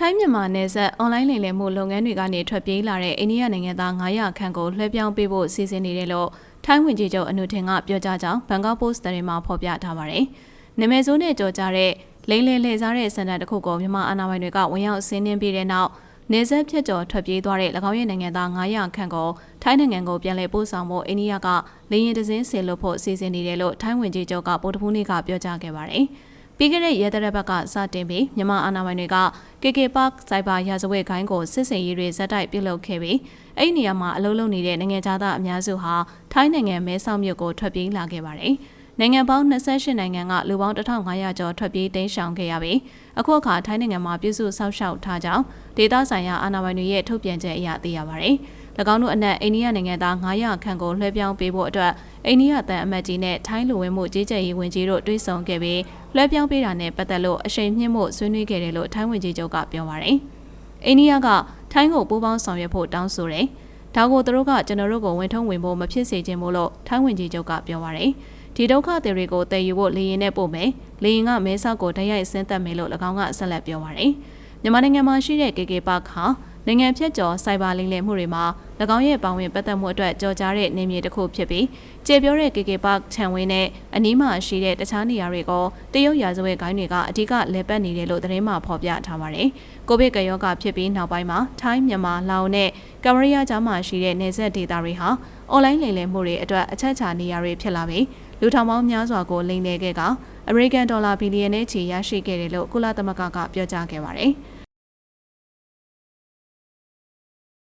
ထိုင်းမြန်မာနယ်စပ်အွန်လိုင်းလိမ်လည်မှုလုပ်ငန်းတွေကနေထွက်ပြေးလာတဲ့အိန္ဒိယနိုင်ငံသား900ခန့်ကိုလွှဲပြောင်းပေးဖို့စီစဉ်နေတယ်လို့ထိုင်းဝန်ကြီးချုပ်အနုထင်ကပြောကြားကြောင်းဘန်ကောက်ပို့စ်သတင်းမှာဖော်ပြထားပါတယ်။နာမည်ဆိုးနဲ့ကြော်ကြားတဲ့လိမ်လည်လှည့်စားတဲ့စံတန်တစ်ခုကိုမြန်မာအာဏာပိုင်တွေကဝင်ရောက်ဆင်းနှင်းပြီးတဲ့နောက်နေဆက်ဖြတ်ကျော်ထွက်ပြေးသွားတဲ့၎င်းရဲ့နိုင်ငံသား900ခန့်ကိုထိုင်းနိုင်ငံကိုပြန်လည်ပို့ဆောင်ဖို့အိန္ဒိယကလေရင်တစင်းဆင်လို့ဖို့စီစဉ်နေတယ်လို့ထိုင်းဝန်ကြီးချုပ်ကပို့တပူးနေ့ကပြောကြားခဲ့ပါတယ်။ ပြီးခဲ့တဲ့ရဲတပ်ဘက်ကစတင်ပြီးမြန်မာအာဏာပိုင်တွေက KK Park စိုက်ဘာရာဇဝတ်ဂိုင်းကိုစစ်စင်ရေးတွေဇက်တိုက်ပြုလုပ်ခဲ့ပြီးအဲ့ဒီနေရာမှာအလုပ်လုပ်နေတဲ့နိုင်ငံသားအများစုဟာထိုင်းနိုင်ငံမဲဆောက်မြို့ကိုထွက်ပြေးလာခဲ့ပါတယ်။နိုင်ငံပေါင်း28နိုင်ငံကလူပေါင်း1500ကျော်ထွက်ပြေးတိမ်းရှောင်ခဲ့ရပြီးအခုအခါထိုင်းနိုင်ငံမှာပြည်စုဆောက်ရှောက်ထားကြောင်းဒေသဆိုင်ရာအာဏာပိုင်တွေရဲ့ထုတ်ပြန်ချက်အရသိရပါတယ်။၎င်းတို့အနက်အိန္ဒိယနိုင်ငံသား900ခန့်ကိုလွှဲပြောင်းပေးဖို့အတွက် အိန္ဒိယတန်အမတ်ကြီးနဲ့ထိုင်းလူဝင်မှုကြီးကြပ်ရေးဝန်ကြီးတို့တွေ့ဆုံခဲ့ပြီးလွှဲပြောင်းပေးတာနဲ့ပတ်သက်လို့အရှိန်မြင့်မှုဆွေးနွေးခဲ့တယ်လို့ထိုင်းဝန်ကြီးချုပ်ကပြောပါတယ်။အိန္ဒိယကထိုင်းကိုပူးပေါင်းဆောင်ရွက်ဖို့တောင်းဆိုတယ်။ဒါကိုသူတို့ကကျွန်တော်တို့ကိုဝင်ထုံးဝင်ဖို့မဖြစ်စေချင်ဘူးလို့ထိုင်းဝန်ကြီးချုပ်ကပြောပါတယ်။ဒီဒုက္ခတွေတွေကိုတည်ယူဖို့လေရင်နဲ့ပို့မယ်။လေရင်ကမဲဆောက်ကိုတိုက်ရိုက်ဆင်းသက်မယ်လို့၎င်းကဆက်လက်ပြောပါတယ်။မြန်မာနိုင်ငံမှာရှိတဲ့ KK Park ဟာ နိုင်ငံဖြတ်ကျော်စိုက်ဘာလိမ်လည်မှုတွေမှာ၎င်းရဲ့ပါဝင်ပတ်သက်မှုအတွက်ကြော်ကြားတဲ့နေမြေတစ်ခုဖြစ်ပြီးကျေပြောတဲ့ KK Park ခြံဝင်းနဲ့အနီးမှာရှိတဲ့တခြားနေရာတွေကိုတရုတ်ရာဇဝတ်ဂိုင်းတွေကအဓိကလဲပတ်နေတယ်လို့သတင်းမှဖော်ပြထားပါတယ်။ကိုဗစ်ကရောဂါဖြစ်ပြီးနောက်ပိုင်းမှာထိုင်းမြန်မာလာအိုနဲ့ကမရီးယားကြားမှာရှိတဲ့နေဆက်ဒေသတွေဟာအွန်လိုင်းလိမ်လည်မှုတွေအတွက်အချက်ချာနေရာတွေဖြစ်လာပြီးလူထောင်ပေါင်းများစွာကိုလိမ်လည်ခဲ့ကအမေရိကန်ဒေါ်လာဘီလီယံနဲ့ချီရရှိခဲ့တယ်လို့ကုလသမဂ္ဂကပြောကြားခဲ့ပါတယ်။